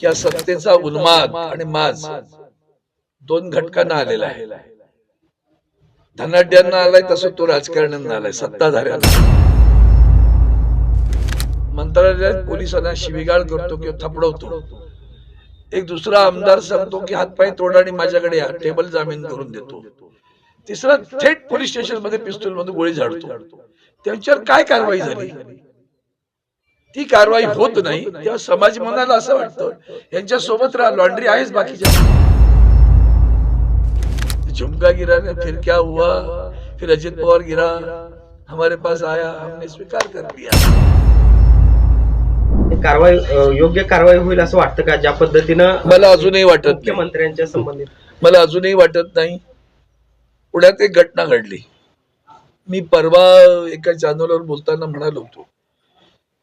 की या सत्तेचा उन्माद आणि माज दोन घटकांना आलेला आहे. धनाढ्यांना आलाय तसं तो राजकारण्यांना आलाय सत्ताधाऱ्यांना मंत्रालयात पोलिसांना शिवीगाळ करतो किंवा थपडवतो. एक दुसरा आमदार सांगतो की हातपाय तोडा आणि माझ्याकडे या टेबल जामीन करून देतो. तिसरा थेट पोलीस स्टेशनमध्ये पिस्तूल मध्ये गोळी झाडतो. त्यांच्यावर काय कारवाई झाली? ती कारवाई होत नाही तेव्हा समाज मनाला असं वाटतं यांच्या सोबत राहा लॉन्ड्री आहेच बाकीच्या. झुमका गिरा ने फिर क्या हुआ फिर अजित पवार गिरा हमारे पास आया हमने स्वीकार कर लिया. कारवाई योग्य कारवाई होईल असं वाटतं का? ज्या पद्धतीनं मला अजूनही वाटत नाही. मुख्यमंत्र्यांच्या संबंधित मला अजूनही वाटत नाही. पुण्यात एक घटना घडली. मी परवा एका चॅनलवर बोलताना म्हणालो होतो.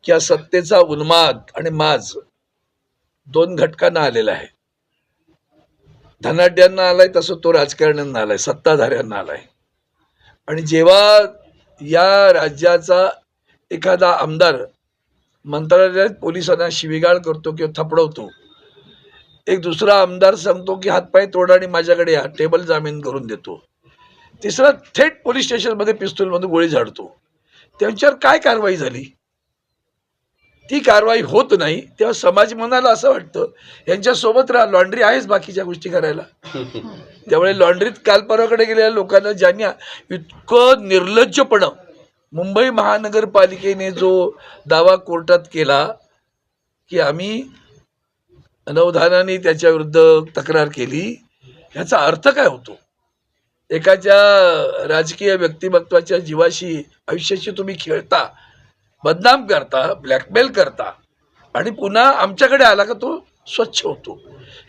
की या सत्तेचा उन्माद आणि माज दोन घटकांना आलेला आहे. धनाढ्यांना आलाय तसं तो राजकारण्यांना आलाय सत्ताधाऱ्यांना आलाय. आणि जेव्हा या राज्याचा एखादा आमदार मंत्रालयात पोलिसांना शिवीगाळ करतो किंवा थपडवतो एक दुसरा आमदार सांगतो की हातपाय तोडा आणि माझ्याकडे या टेबल जामीन करून देतो. तिसरा थेट पोलीस स्टेशनमध्ये पिस्तूल गोळी झाडतो. त्यांच्यावर काय कारवाई झाली? ती कारवाई होत नाही तेव्हा समाज मनाला असं वाटतं यांच्या सोबत राहा लॉन्ड्री आहेच बाकीच्या गोष्टी करायला. त्यामुळे लॉन्ड्रीत काल परवाकडे गेलेल्या लोकांना ज्यांनी इतकं निर्लज्जपणं मुंबई महानगरपालिकेने जो दावा कोर्टात केला की आम्ही अनवधानाने त्याच्या विरुद्ध तक्रार केली ह्याचा अर्थ काय होतो? एकाच्या राजकीय व्यक्तिमत्वाच्या जीवाशी आयुष्याशी तुम्ही खेळता बदनाम करता ब्लॅकमेल करता. आणि पुन्हा आमच्याकडे आला का तो स्वच्छ होतो.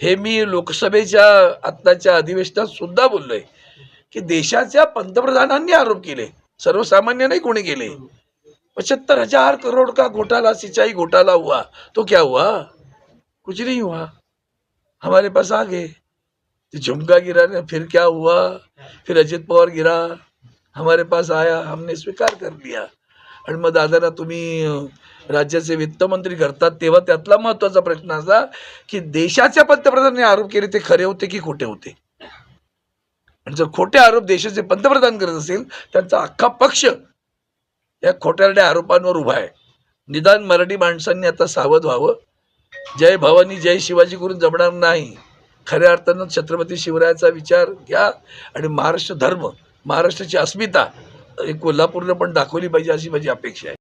हे मी लोकसभेच्या आत्ताच्या अधिवेशनात सुद्धा बोललोय की देशाच्या पंतप्रधानांनी आरोप केले. सर्वसामान्य नाही कोणी केले. पचहत्तर हजार करोड़ का घोटाला सिंचाई घोटाला हुआ. तो क्या हुआ? कुछ नहीं हुआ. हमारे पास आ गए. झुमका गिरा ने फिर क्या हुआ? फिर अजित पवार गिरा. हमारे पास आया हमने स्वीकार कर लिया. आणि मग दादाला तुम्ही राज्याचे वित्तमंत्री करतात तेव्हा त्यातला महत्त्वाचा प्रश्न असा की देशाच्या पंतप्रधानांनी आरोप केले ते खरे होते की खोटे होते? आणि जर खोटे आरोप देशाचे पंतप्रधान करत असेल त्यांचा अख्खा पक्ष या खोट्यारड्या आरोपांवर उभा आहे. निदान मराठी माणसांनी आता सावध व्हावं. जय भवानी जय शिवाजी करून जमणार नाही. खऱ्या अर्थानं छत्रपती शिवरायाचा विचार घ्या आणि महाराष्ट्र धर्म महाराष्ट्राची अस्मिता कोल्हापूरला कोल्हापूरनं पण दाखवली पाहिजे अशी माझी अपेक्षा आहे.